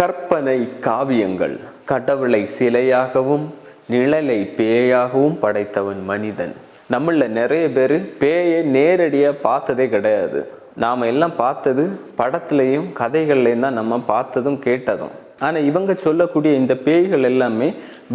கற்பனை காவியங்கள். கடவுளை சிலையாகவும் நிழலை பேயாகவும் படைத்தவன் மனிதன். நம்மள நிறைய பேர் பேயை நேரடியாக பார்த்ததே கிடையாது. நாம் எல்லாம் பார்த்தது படத்துலையும் கதைகள்லையும் தான் நம்ம பார்த்ததும் கேட்டதும். ஆனால் இவங்க சொல்லக்கூடிய இந்த பேய்கள் எல்லாமே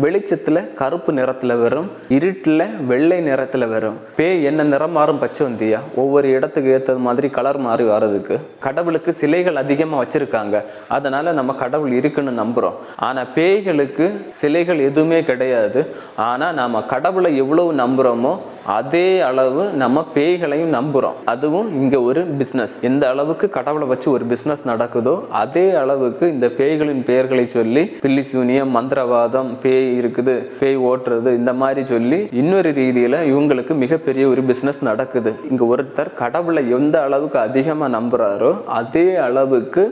வெளிச்சத்தில் கருப்பு நிறத்தில் வரும் இருட்டில் வெள்ளை நிறத்தில் வரும். பேய் என்ன நிறம் மாறும் பச்சை வந்தியா? ஒவ்வொரு இடத்துக்கு ஏற்றது மாதிரி கலர் மாறி வர்றதுக்கு. கடவுளுக்கு சிலைகள் அதிகமாக வச்சுருக்காங்க. அதனால் நம்ம கடவுள் இருக்குன்னு நம்புகிறோம் ஆனால் பேய்களுக்கு சிலைகள் எதுவுமே கிடையாது. ஆனால் நாம் கடவுளை எவ்வளவு நம்புகிறோமோ அதே அளவு நம்ம பேய்களையும் நம்புகிறோம் அதுவும் இங்கே ஒரு பிஸ்னஸ் எந்த அளவுக்கு கடவுளை வச்சு ஒரு பிஸ்னஸ் நடக்குதோ அதே அளவுக்கு இந்த பேய்களின் பெயர்களை சொல்லி பில்லி சூனியம் மந்திரவாதம் பேய் இருக்குது பேய் ஓட்டுறது இந்த மாதிரி சொல்லி இன்னொரு ரீதியில் இவங்களுக்கு மிகப்பெரிய ஒரு பிஸ்னஸ் நடக்குது. இங்கே ஒருத்தர் கடவுளை எந்த அளவுக்கு அதிகமாக நம்புகிறாரோ அதே அளவுக்கு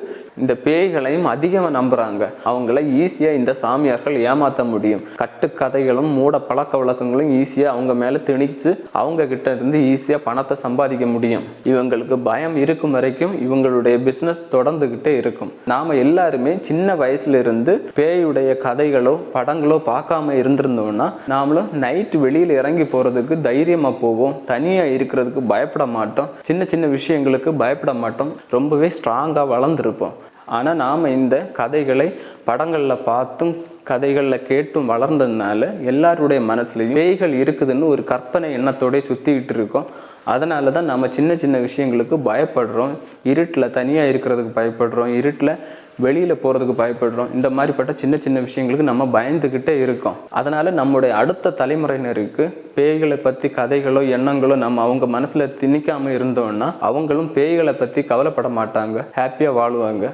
இந்த பேய்களையும் அதிகமாக நம்புறாங்க. அவங்கள ஈஸியா இந்த சாமியார்கள் ஏமாத்த முடியும். கட்டுக்கதைகளும் மூட பழக்க வழக்கங்களும் ஈஸியா அவங்க மேல திணிச்சு அவங்க கிட்ட இருந்து ஈஸியா பணத்தை சம்பாதிக்க முடியும். இவங்களுக்கு பயம் இருக்கும் வரைக்கும் இவங்களுடைய பிசினஸ் தொடர்ந்துகிட்டே இருக்கும். நாம எல்லாருமே சின்ன வயசுல இருந்து பேயுடைய கதைகளோ படங்களோ பார்க்காம இருந்திருந்தோம்னா நாமளும் நைட் வெளியில இறங்கி போறதுக்கு தைரியமா போவோம். தனியா இருக்கிறதுக்கு பயப்பட மாட்டோம். சின்ன சின்ன விஷயங்களுக்கு பயப்பட மாட்டோம். ரொம்பவே ஸ்ட்ராங்காக வளர்ந்துருப்போம். ஆனால் நாம் இந்த கதைகளை படங்களில் பார்த்தும் கதைகளில் கேட்டும் வளர்ந்ததுனால எல்லாருடைய மனசுலையும் பேய்கள் இருக்குதுன்னு ஒரு கற்பனை எண்ணத்தோடய சுற்றிக்கிட்டு இருக்கோம். அதனால தான் நம்ம சின்ன சின்ன விஷயங்களுக்கு பயப்படுறோம். இருட்டில் தனியாக இருக்கிறதுக்கு பயப்படுறோம். இருட்டில் வெளியில் போகிறதுக்கு பயப்படுறோம். இந்த மாதிரிப்பட்ட சின்ன சின்ன விஷயங்களுக்கு நம்ம பயந்துக்கிட்டே இருக்கோம். அதனால் நம்முடைய அடுத்த தலைமுறையினருக்கு பேய்களை பற்றி கதைகளோ எண்ணங்களோ நம்ம அவங்க மனசில் திணிக்காமல் இருந்தோம்னா அவங்களும் பேய்களை பற்றி கவலைப்பட மாட்டாங்க. ஹாப்பியாக வாழ்வாங்க.